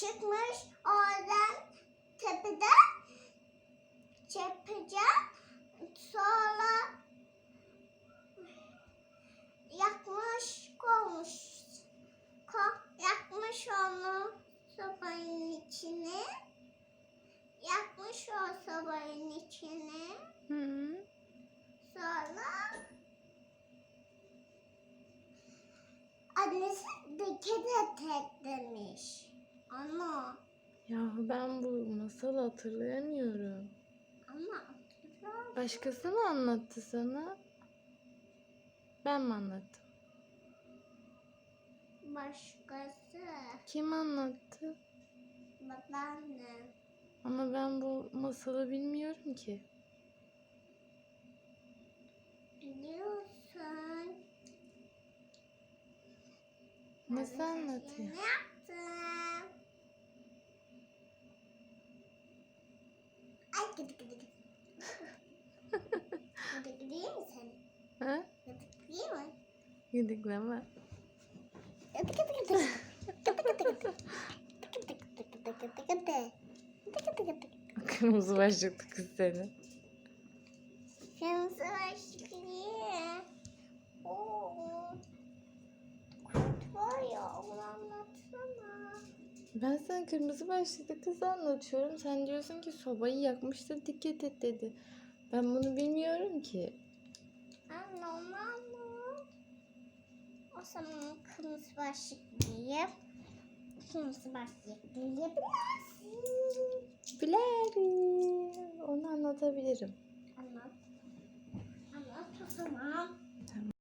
çıkmış oradan tepeden çırpacak. Sonra yakmış koymuş. Ko, yakmış onu sobanın içine. Yakmış o sobanın içine. Hı. Sonra annesi dike tek demiş. Ana. Ya ben bu masalı hatırlayamıyorum. Ama hatırlar Başkası mı anlattı sana? Ben mi anlattım? başkası. Kim anlattı? Babaanne. Ama ben bu masalı bilmiyorum ki. Biliyorsun. Nasıl anlatıyor? Mı? Gıdıklama. Gıdı gıdı gıdı. Gıdı gıdı gıdı. Gıdı gıdı gıdı gıdı gıdı. Gıdı gıdı gıdı. Kırmızı başlıklı kız seni. Kırmızı başlıklı. Ben sana kırmızı başlıklı kızı anlatıyorum. Sen diyorsun ki sobayı yakmıştır dikkat et dedi. Ben bunu bilmiyorum ki. Anne anlat. O zaman kırmızı başlıklıyım. Kırmızı başlıklıyım. Bilerim. Onu anlatabilirim. Anlat. Anlat o zaman.